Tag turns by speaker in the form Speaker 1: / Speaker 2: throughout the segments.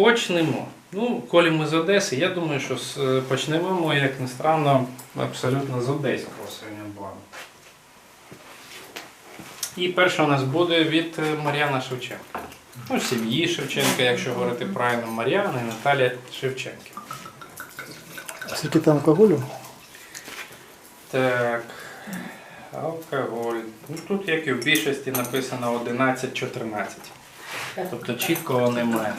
Speaker 1: Почнемо. Ну, коли ми з Одеси, я думаю, що з- почнемо ми, як не странно, абсолютно з одеського Савіньонблану. І перше у нас буде від е, Мар'яна Шевченка. Ну, сім'ї Шевченка, якщо говорити правильно, Мар'яна і Наталія Шевченки.
Speaker 2: Скільки там алкоголю?
Speaker 1: Так, алкоголь. Ну, тут, як і в більшості, написано 11-14. Тобто чіткого немає.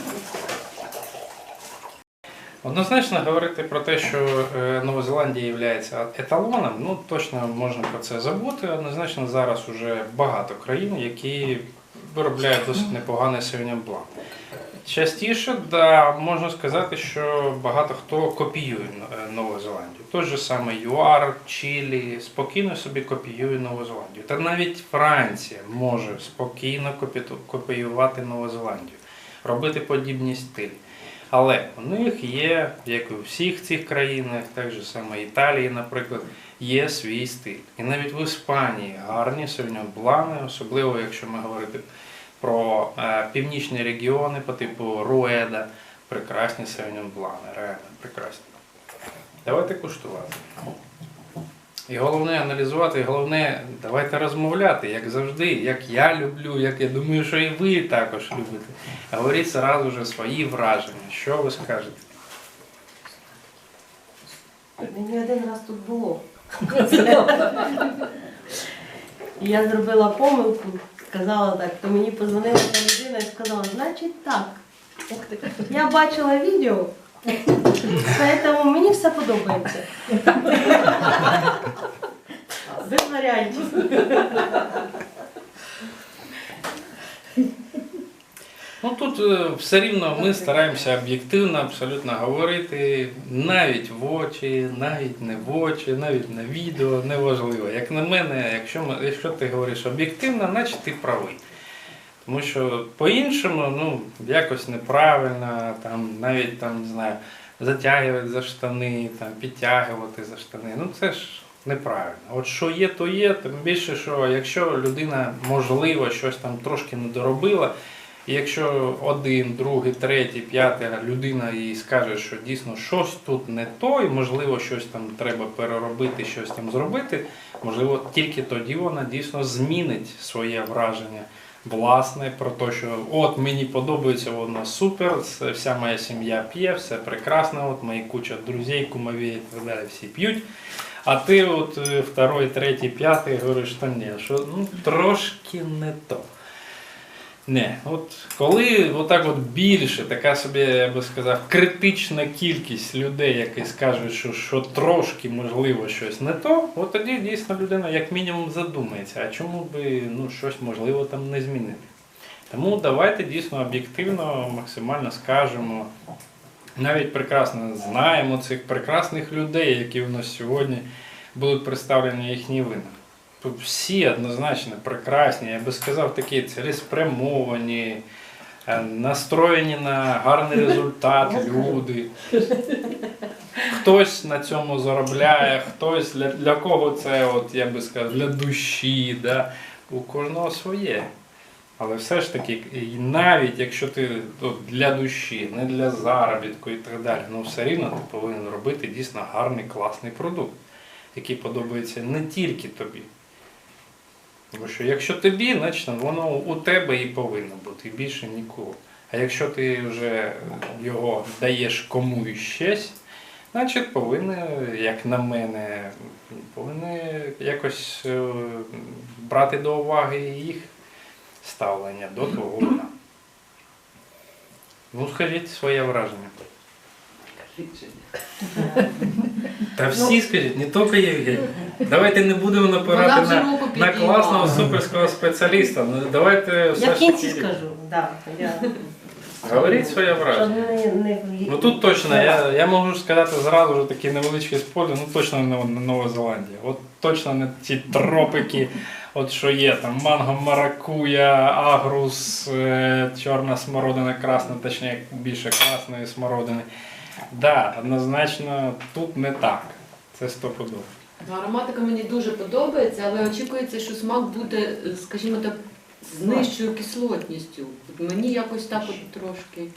Speaker 1: Однозначно говорити про те, що е, Нова Зеландія є еталоном, ну точно можна про це забути. Однозначно зараз вже багато країн, які виробляють досить непоганий Sauvignon Blanc. Частіше, да, можна сказати, що багато хто копіює е, Нову Зеландію. Той же самий ЮАР, Чилі спокійно собі копіює Нову Зеландію. Та навіть Франція може спокійно копіювати Нову Зеландію, робити подібні стилі. Але у них є, як і у всіх цих країнах, так же саме Італії, наприклад, є свій стиль. І навіть в Іспанії гарні савіньон-блани, особливо якщо ми говорити про е, північні регіони по типу Руеда, прекрасні савіньон-блани, реально прекрасні. Давайте куштувати. І головне аналізувати, і головне, давайте розмовляти, як завжди, як я люблю, як я думаю, що і ви також любите. Говоріть зразу же свої враження. Що ви скажете?
Speaker 3: Мені один раз тут було. Я зробила помилку, сказала так, то мені позвонила та людина і сказала, значить так. Я бачила відео, тому мені все подобається. Без варіантів.
Speaker 1: Ну тут е, все рівно ми стараємося об'єктивно абсолютно говорити навіть в очі, навіть не в очі, навіть на відео, неважливо. Як на мене, якщо, ми, якщо ти говориш об'єктивно, значить ти правий. Тому що по-іншому, ну, якось неправильно, там, навіть там, не знаю, затягувати за штани, там, підтягувати за штани. Ну це ж неправильно. От що є, то є, тим більше, що якщо людина можливо щось там трошки не доробила, і якщо один, другий, третій, п'ятий людина їй скаже, що дійсно щось тут не то, і можливо щось там треба переробити, щось там зробити, можливо, тільки тоді вона дійсно змінить своє враження власне про те, що от мені подобається, воно супер, вся моя сім'я п'є, все прекрасно, от мої куча друзів, кумові і так далі всі п'ють. А ти от е, второй, третій, п'ятий говориш, що ні, що ну, трошки не то. Не, от коли отак от більше, така собі, я би сказав, критична кількість людей, які скажуть, що, що трошки можливо щось не то, от тоді дійсно людина як мінімум задумається, а чому би ну, щось можливо там не змінити. Тому давайте дійсно об'єктивно, максимально скажемо. Навіть прекрасно знаємо цих прекрасних людей, які у нас сьогодні будуть представлені їхні вина. Всі однозначно прекрасні, я би сказав, такі цілеспрямовані, е, настроєні на гарний результат люди. Хтось на цьому заробляє, хтось для, для кого це, от, я би сказав, для душі. Да? У кожного своє. Але все ж таки, і навіть якщо ти от, для душі, не для заробітку і так далі, ну все рівно ти повинен робити дійсно гарний, класний продукт, який подобається не тільки тобі. Тому що якщо тобі, значить воно у тебе і повинно бути, і більше нікого. А якщо ти вже його даєш кому щось, значить повинен, як на мене, повинен якось е, брати до уваги їх ставлення до вина. Ну, скажіть своє враження. Та всі скажіть, не тільки Євгеній. Давайте не будемо напирати на, на класного суперського спеціаліста. Ну, давайте все
Speaker 3: Я в
Speaker 1: ж
Speaker 3: кінці
Speaker 1: таки
Speaker 3: скажу, да, я,
Speaker 1: говоріть своє
Speaker 3: щоб
Speaker 1: враження.
Speaker 3: не, не
Speaker 1: Ну тут точно, я, я можу сказати зразу ж такий невеличкий спойлер, ну точно не Нова- Нова Зеландія. От точно не ті тропики, от що є там манго, маракуя, агрус, е, чорна смородина, красна, точніше більше красної смородини. Да, однозначно тут не так. Це стопудово.
Speaker 4: Ароматика мені дуже подобається, але очікується, що смак буде, скажімо так, з нижчою кислотністю. От Мені якось так от трошки.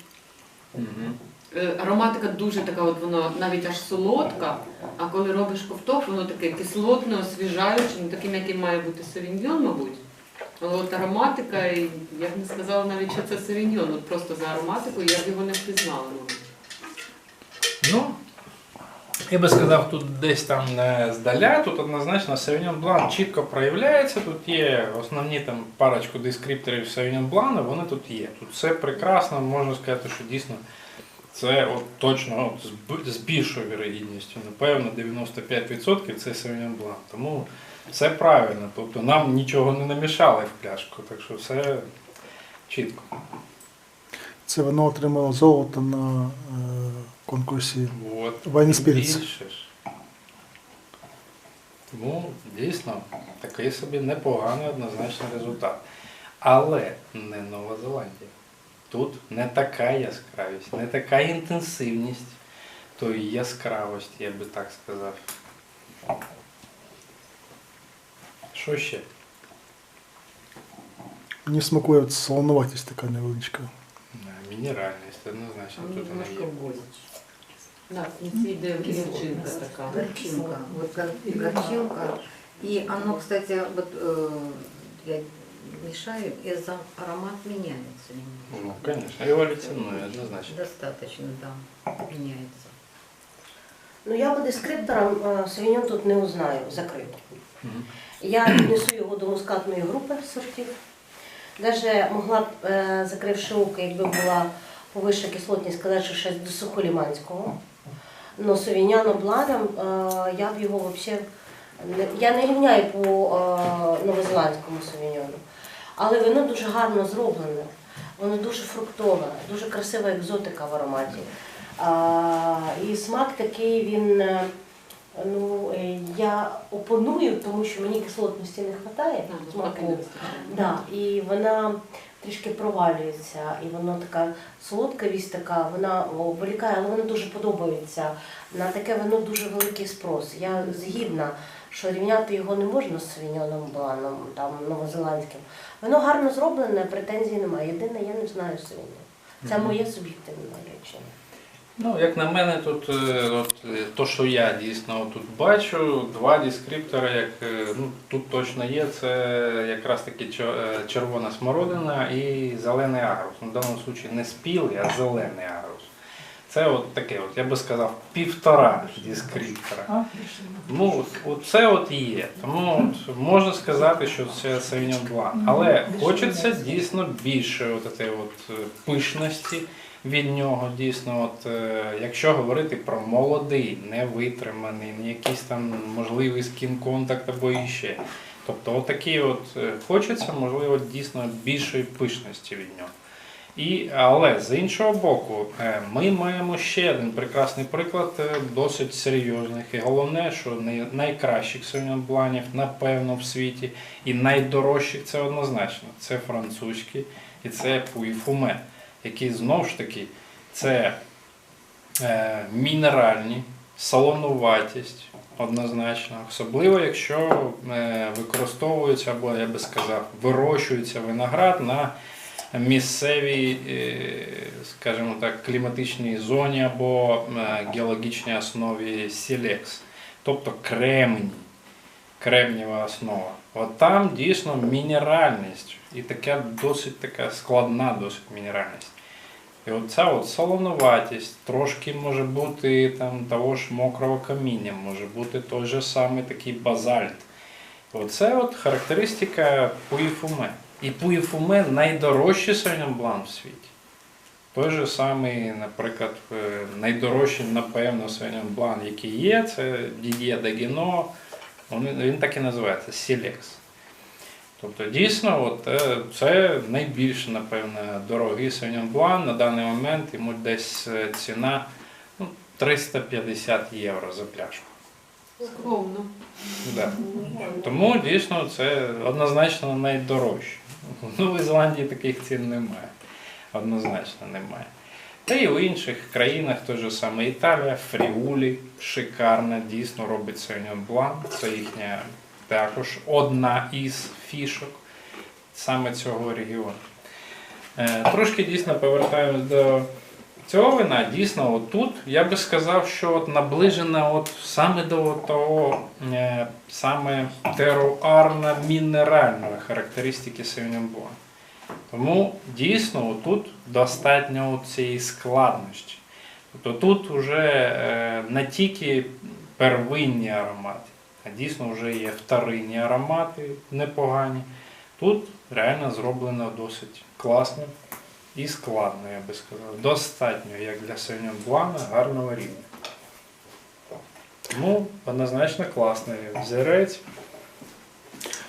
Speaker 1: Мгм.
Speaker 4: Е, Ароматика дуже така, от воно навіть аж солодка, а коли робиш ковток, воно таке кислотне, освіжаюче, ну таким, яким має бути савіньйон, мабуть. Але от ароматика, і я б не сказала навіть, що це савіньйон. От просто за ароматикою я б його не впізнала. мабуть.
Speaker 1: Ну, я би сказав, тут десь там не здаля, тут однозначно Sauvignon Blanc чітко проявляється. Тут є основні там парочку дескрипторів Sauvignon Blanc, вони тут є. Тут все прекрасно, можна сказати, що дійсно це от точно от, з більшою вірогідністю. Напевно, 95% це Sauvignon Blanc. Тому все правильно. Тобто нам нічого не намішали в пляшку, так що все чітко.
Speaker 2: Це воно отримало золото на е, конкурсі.
Speaker 1: Більше ж. Тому дійсно такий собі непоганий однозначно результат. Але не Нова Зеландія. Тут не така яскравість, не така інтенсивність тої яскравості, я би так сказав. Що ще?
Speaker 2: Мені смакує от солонуватість така невеличка.
Speaker 1: Мінеральність, однозначно тут вона
Speaker 5: Немножко
Speaker 1: є.
Speaker 5: Горечь.
Speaker 4: Так, в кінці йде гірчинка така.
Speaker 5: Горчинка. Вот гор- горчинка. И оно, кстати, вот э, я мешаю, и за аромат меняется. немного.
Speaker 1: Ну, звісно, еволюціонує, однозначно.
Speaker 5: Достаточно, да, меняется.
Speaker 3: Ну я по дескрипторам е, Савіньон тут не узнаю закрито.
Speaker 1: Мгм.
Speaker 3: Я віднесу його до мускатної групи сортів. Даже могла б, е, закривши око, якби була повища кислотність, сказати, що щось до сухоліманського. Но совіняно бладом е, я б його взагалі я не рівняю по е, новозеландському совіньону. Але воно дуже гарно зроблене, воно дуже фруктове, дуже красива екзотика в ароматі. І смак такий він. е, Ну, я опоную, тому що мені кислотності не вистачає. Смаку. Да, і вона трішки провалюється, і вона така солодкавість така, вона обволікає, але вона дуже подобається. На таке вино дуже великий спрос. Я згідна, що рівняти його не можна з свиньоном бланом, там новозеландським. Воно гарно зроблене, претензій немає. Єдине, я не знаю свиньо. Це моє суб'єктивне речення.
Speaker 1: Ну, як на мене, тут е, от, е, то, що я дійсно тут бачу, два дескриптори, як е, ну, тут точно є, це якраз таки червона смородина і зелений агрус. Ну, В даному випадку не спілий, а зелений агрус. Це от таке, от, я би сказав, півтора дескриптора. Ну, от, це от є. Тому от, можна сказати, що це Sauvignon Blanc. Але хочеться дійсно більше от, от, пишності від нього. Дійсно, от, е, якщо говорити про молодий, невитриманий, не якийсь там можливий скін-контакт або іще. Тобто, отакий от е, хочеться, можливо, дійсно більшої пишності від нього. І, але з іншого боку, е, ми маємо ще один прекрасний приклад досить серйозних. І головне, що найкращих савіньонбланів, напевно, в світі, і найдорожчих це однозначно. Це французький і це пуїфуме, які знову ж таки це е, мінеральні, солонуватість однозначно, особливо якщо е, використовується, або я би сказав, вирощується виноград на місцевій, е, скажімо так, кліматичній зоні або геологічній основі сілекс, тобто кремній, кремнієва основа. От там дійсно мінеральність і така досить така складна досить мінеральність. І оця от солонуватість, трошки може бути там того ж мокрого каміння, може бути той же самий такий базальт. Оце от характеристика пуїфуме. І пуїфуме найдорожчий Sauvignon в світі. Той же самий, наприклад, е, найдорожчий, напевно, Blanc, який є, це Didier Degino, він, так і називається Silex. Тобто дійсно, от, е, це найбільш, напевно, дорогий Sauvignon Blanc. На даний момент йому десь е, ціна ну, 350 євро за пляшку.
Speaker 4: Скромно.
Speaker 1: Да. Тому дійсно це однозначно найдорожче. В Новій Зеландії таких цін немає. Однозначно немає. Та і в інших країнах, той же саме Італія, Фріулі, шикарна, дійсно робить Sauvignon Blanc. Це їхня також одна із фішок саме цього регіону. Е, Трошки дійсно повертаємось до Цього вина дійсно отут, я би сказав, що от наближена от саме до того е, саме теруарно-мінеральної характеристики Sauvignon Blanc. Тому дійсно тут достатньо цієї складності. Тобто тут вже е, не тільки первинні аромати, а дійсно вже є вторинні аромати непогані. Тут реально зроблено досить класно і складно, я би сказав. Достатньо, як для Blanc, гарного рівня. Тому однозначно класний взірець,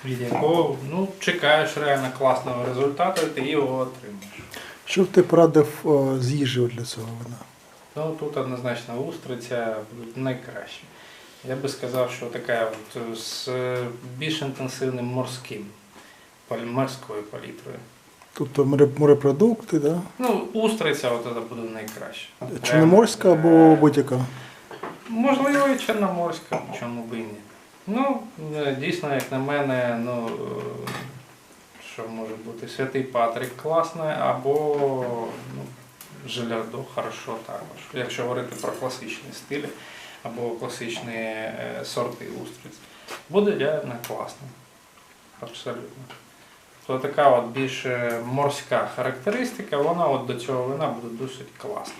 Speaker 1: від якого ну, чекаєш реально класного результату, і ти його отримаєш.
Speaker 2: Що б ти порадив е, з їжею для цього вина?
Speaker 1: Ну тут однозначно устриця найкраще. Я би сказав, що така от з більш інтенсивним морським, морською палітрою.
Speaker 2: Тобто море- морепродукти, да?
Speaker 1: Ну, устриця от це буде найкраще.
Speaker 2: Чорноморська або будь-яка?
Speaker 1: Можливо, і чорноморська, чому б і ні. Ну, е, дійсно, як на мене, ну, е, що може бути, Святий Патрик класний, або ну, Желядо хорошо також. Якщо говорити про класичні стилі або класичні е, сорти устриць. Буде реально класно. Абсолютно. То така от більш морська характеристика, вона от до цього вина буде досить класна.